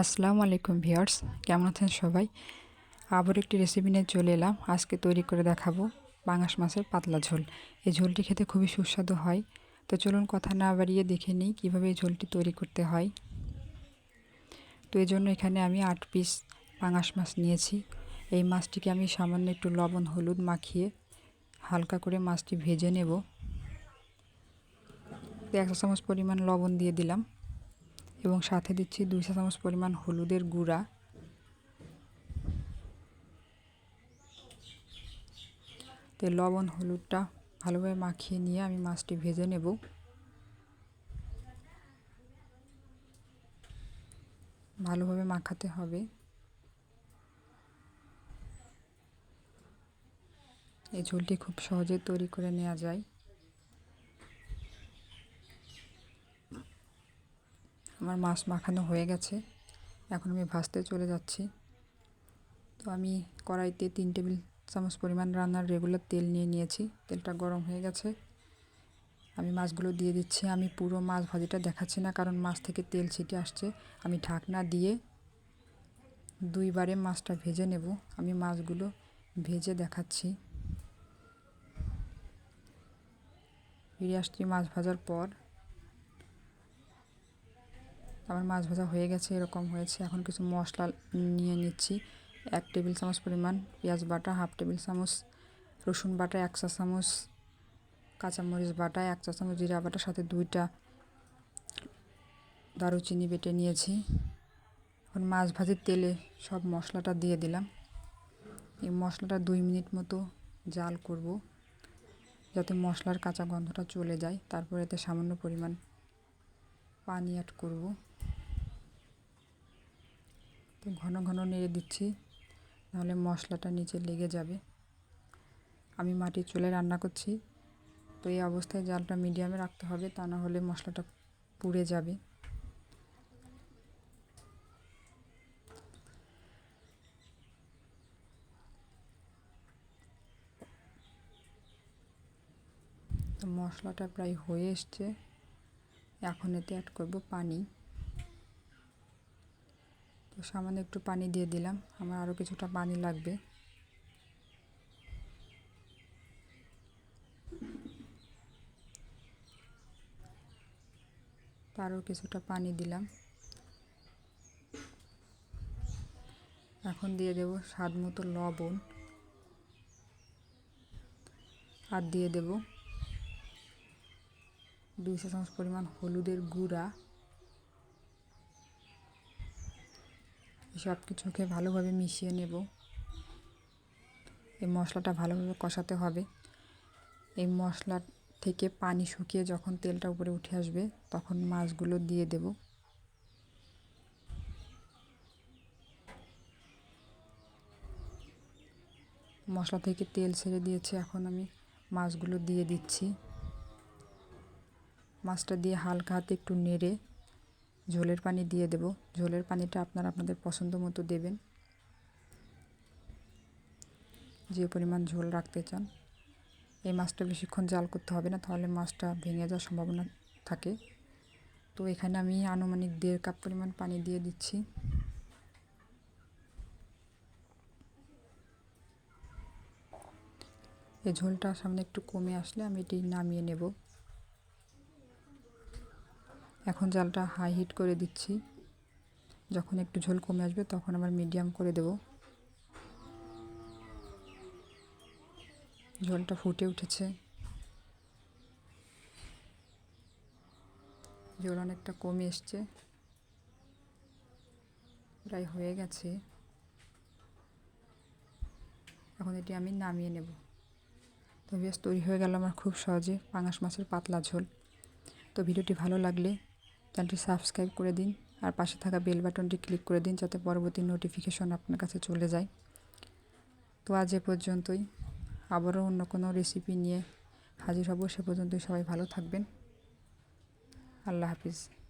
আসসালামু আলাইকুম ভিউয়ার্স, কেমন আছেন সবাই? আবার একটি রেসিপি নিয়ে চলে এলাম। আজকে তৈরি করে দেখাবো পাঙাশ মাছের পাতলা ঝোল। এই ঝোলটি খেতে খুবই সুস্বাদু হয়। তো চলুন কথা না বাড়িয়ে দেখে নিই কীভাবে এই ঝোলটি তৈরি করতে হয়। তো এই জন্য এখানে আমি আট পিস পাঙাশ মাছ নিয়েছি। এই মাছটিকে আমি সামান্য একটু লবণ, হলুদ মাখিয়ে হালকা করে মাছটি ভেজে নেব। একশো চামচ পরিমাণ লবণ দিয়ে দিলাম। এবং সাথে দিচ্ছি দুই চা চামচ পরিমাণ হলুদের গুঁড়া। তো লবণ, হলুদটা ভালোভাবে মাখিয়ে নিয়ে আমি মাছটি ভেজে নেব। ভালোভাবে মাখাতে হবে। এই ঝোলটি খুব সহজে তৈরি করে নেওয়া যায়। আমার মাছ মাখানো হয়ে গেছে। এখন আমি ভাজতে চলে যাচ্ছি। তো আমি কড়াইতে তিন টেবিল চামচ পরিমাণ রান্নার রেগুলার তেল নিয়ে নিয়েছি। তেলটা গরম হয়ে গেছে। আমি মাছগুলো দিয়ে দিচ্ছি। আমি পুরো মাছ ভাজিটা দেখাচ্ছি না, কারণ মাছ থেকে তেল ছিটে আসছে। আমি ঢাকনা দিয়ে দুইবারে মাছটা ভেজে নেব। আমি মাছগুলো ভেজে দেখাচ্ছি। ফিরে আসছি মাছ ভাজার পর আমার মাছ ভাজা হয়ে গেছে, এরকম হয়েছে। এখন কিছু মশলা নিয়ে নিচ্ছি। এক টেবিল চামচ পরিমাণ পেঁয়াজ বাটা, হাফ টেবিল চামচ রসুন বাটা, এক চা চামচ কাঁচামরিচ বাটা, এক চা চামচ জিরা বাটার সাথে দুইটা দারুচিনি বেটে নিয়েছি। এখন মাছ ভাজির তেলে সব মশলাটা দিয়ে দিলাম। এই মশলাটা দুই মিনিট মতো জাল করব, যাতে মশলার কাঁচা গন্ধটা চলে যায়। তারপর এতে সামান্য পরিমাণ পানি অ্যাড করব। তো ঘন ঘন নেড়ে দিচ্ছি, নাহলে মশলাটা নিচে লেগে যাবে। আমি মাটির চুলে রান্না করছি, তো এই অবস্থায় জালটা মিডিয়ামে রাখতে হবে, তা না হলে মশলাটা পুড়ে যাবে। মশলাটা প্রায় হয়ে এসছে, এখন এতে অ্যাড করব পানি। তো সামান্য একটু পানি দিয়ে দিলাম। আমার আরও কিছুটা পানি লাগবে। আরও কিছুটা পানি দিলাম। এখন দিয়ে দেব স্বাদ মতো লবণ। আর দিয়ে দেব দুইশো চামচ পরিমাণ হলুদের গুঁড়া। সব কিছুকে ভালোভাবে মিশিয়ে নেব। এই মশলাটা ভালোভাবে কষাতে হবে। এই মশলা থেকে পানি শুকিয়ে যখন তেলটা উপরে উঠে আসবে, তখন মাছগুলো দিয়ে দেব। মশলা থেকে তেল ছেড়ে দিয়েছে, এখন আমি মাছগুলো দিয়ে দিচ্ছি। মাছটা দিয়ে হালকা হাতে একটু নেড়ে ঝোলের পানি দিয়ে দেব। ঝোলের পানিটা আপনারা আপনাদের পছন্দ মতো দেবেন। যে পরিমাণ ঝোল রাখতে চান। এই মাছটা বেশিক্ষণ জাল করতে হবে না, তাহলে মাছটা ভেঙে যাওয়ার সম্ভাবনা থাকে। তো এখানে আমি আনুমানিক দেড় কাপ পরিমাণ পানি দিয়ে দিচ্ছি। এই ঝোলটা সামনে একটু কমে আসলে আমি এটি নামিয়ে নেব। এখন জালটা হাই হিট করে দিচ্ছি। যখন একটু ঝোল কমে আসবে তখন আবার মিডিয়াম করে দেব। ঝোলটা ফুটে উঠেছে। ঝোল অনেকটা কমে এসছে। প্রায় হয়ে গেছে। এখন এটি আমি নামিয়ে নেব। তো বেশ তৈরি হয়ে গেল আমার খুব সহজে পাঙাশ মাছের পাতলা ঝোল। তো ভিডিওটি ভালো লাগলে চ্যানেলটি সাবস্ক্রাইব করে দিন আর পাশে থাকা বেল বাটনটি ক্লিক করে দিন যাতে পরবর্তী নোটিফিকেশন আপনার কাছে চলে যায়। তো আজ এ পর্যন্তই। আবারও অন্য কোনো রেসিপি নিয়ে হাজির হব। সে পর্যন্তই সবাই ভালো থাকবেন। আল্লাহ হাফিজ।